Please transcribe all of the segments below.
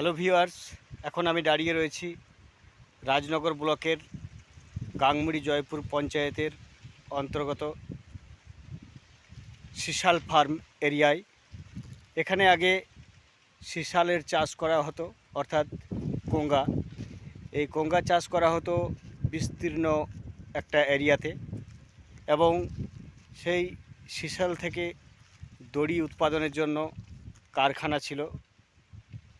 Hello viewers এখন আমি দাঁড়িয়ে রয়েছি রাজনগর ব্লকের গাংমুড়ি জয়পুর পঞ্চায়েতের অন্তর্গত সিশাল ফার্ম এরিয়ায়। এখানে আগে সিশালের চাষ করা হতো, অর্থাৎ কোঙ্গা। এই কোঙ্গা চাষ করা হতো বিস্তীর্ণ একটা এরিয়াতে এবং সেই সিশাল থেকে দড়ি উৎপাদনের জন্য কারখানা ছিল।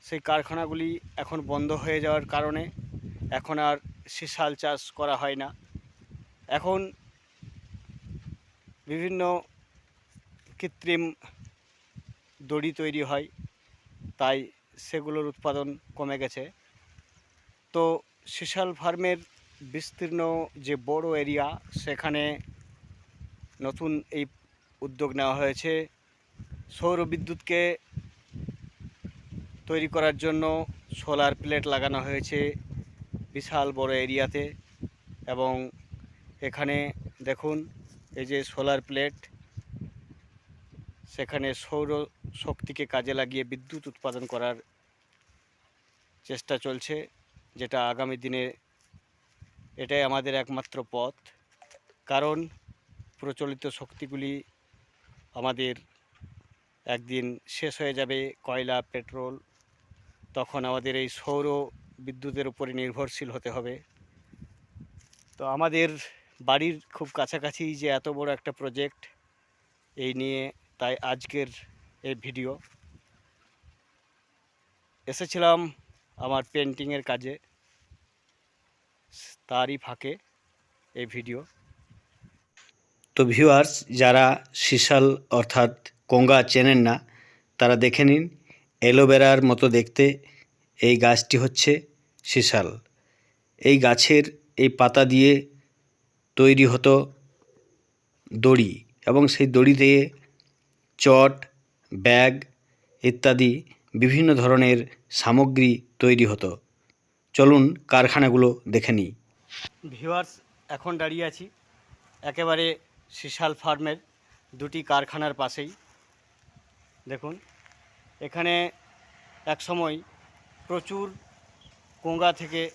সেই কারখানাগুলি এখন বন্ধ হয়ে যাওয়ার কারণে এখন আর সিসাল চাষ করা হয় না। এখন বিভিন্ন কৃত্রিম দড়ি তৈরি হয়, তাই সেগুলোর উৎপাদন কমে গেছে। তো সিসাল ফার্মের বিস্তীর্ণ যে বড় এরিয়া, সেখানে নতুন এই উদ্যোগ নেওয়া হয়েছে। সৌর বিদ্যুৎকে তৈরি করার জন্য সোলার প্লেট লাগানো হয়েছে বিশাল বড় এরিয়াতে এবং এখানে দেখুন, এই যে সোলার প্লেট, সেখানে সৌর শক্তিকে কাজে লাগিয়ে বিদ্যুৎ উৎপাদন করার চেষ্টা চলছে, যেটা আগামী দিনে এটাই আমাদের একমাত্র পথ। কারণ প্রচলিত শক্তিগুলি আমাদের একদিন শেষ হয়ে যাবে, কয়লা, পেট্রোল তখন আমাদের এই সৌর বিদ্যুতের উপরে নির্ভরশীল হতে হবে। তো আমাদের বাড়ির খুব কাছাকাছি যে এত বড় একটা প্রজেক্ট, এই নিয়ে তাই আজকের এই ভিডিও। এসেছিলাম আমার পেন্টিংয়ের কাজে, তারই ফাঁকে এই ভিডিও। তো ভিউয়ার্স, যারা সিশাল অর্থাৎ কোঙ্গা চেনেন না, তারা দেখে নিন অ্যালোভেরার মতো দেখতে এই গাছটি হচ্ছে সিসাল এই গাছের এই পাতা দিয়ে তৈরি হতো দড়ি এবং সেই দড়ি দিয়ে চট, ব্যাগ ইত্যাদি বিভিন্ন ধরনের সামগ্রী তৈরি হতো। চলুন কারখানাগুলো দেখে নিই। ভিউয়ার্স, এখন দাঁড়িয়ে আছি একেবারে সিসাল ফার্মের দুটি কারখানার পাশেই। দেখুন এখানে এক সময় প্রচুর কোঙ্গা থেকে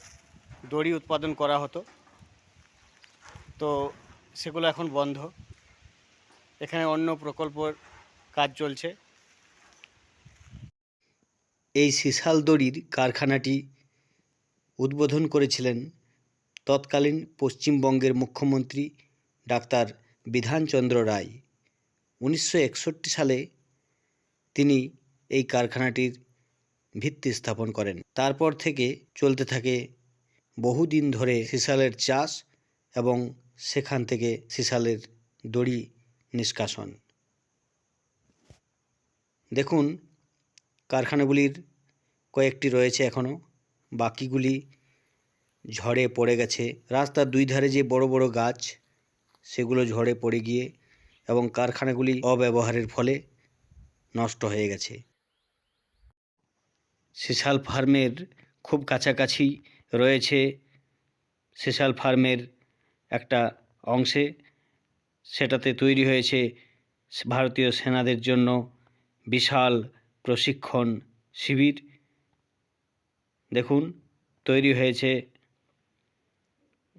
দড়ি উৎপাদন করা হতো। তো সেগুলো এখন বন্ধ। এখানে অন্য প্রকল্পর কাজ চলছে। এই সিসাল দড়ির কারখানাটি উদ্বোধন করেছিলেন তৎকালীন পশ্চিমবঙ্গের মুখ্যমন্ত্রী ডাক্তার বিধানচন্দ্র রায়। উনিশশো একষট্টি সালে তিনি এই কারখানাটির ভিত্তি স্থাপন করেন। তারপর থেকে চলতে থাকে বহুদিন ধরে সিসালের চাষ এবং সেখান থেকে সিসালের দড়ি নিষ্কাশন। দেখুন, কারখানাগুলির কয়েকটি রয়েছে এখনও বাকিগুলি ঝড়ে পড়ে গেছে। রাস্তার দুই ধারে যে বড় বড় গাছ, সেগুলো ঝড়ে পড়ে গিয়ে এবং কারখানাগুলি অব্যবহারের ফলে নষ্ট হয়ে গেছে। সিশাল ফার্মের খুব কাছাকাছি রয়েছে। সিশাল ফার্মের একটা অংশে সেটাতে তৈরি হয়েছে ভারতীয় সেনাদের জন্য বিশাল প্রশিক্ষণ শিবির। দেখুন, তৈরি হয়েছে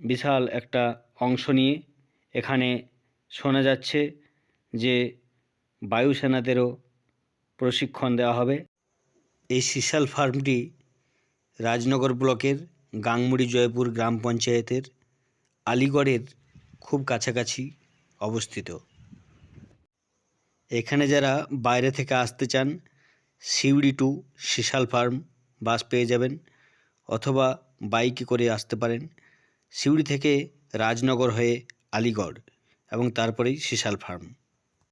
বিশাল একটা অংশ নিয়ে। এখানে শোনা যাচ্ছে যে বায়ুসেনাদেরও প্রশিক্ষণ দেওয়া হবে। এই সিশাল ফার্মটি রাজনগর ব্লকের গাংমুড়ি জয়পুর গ্রাম পঞ্চায়েতের আলিগড়ের খুব কাছাকাছি অবস্থিত। এখানে যারা বাইরে থেকে আসতে চান, সিউড়ি টু সিশাল ফার্ম বাস পেয়ে যাবেন অথবা বাইকে করে আসতে পারেন সিউড়ি থেকে রাজনগর হয়ে আলিগড় এবং তারপরেই সিশাল ফার্ম।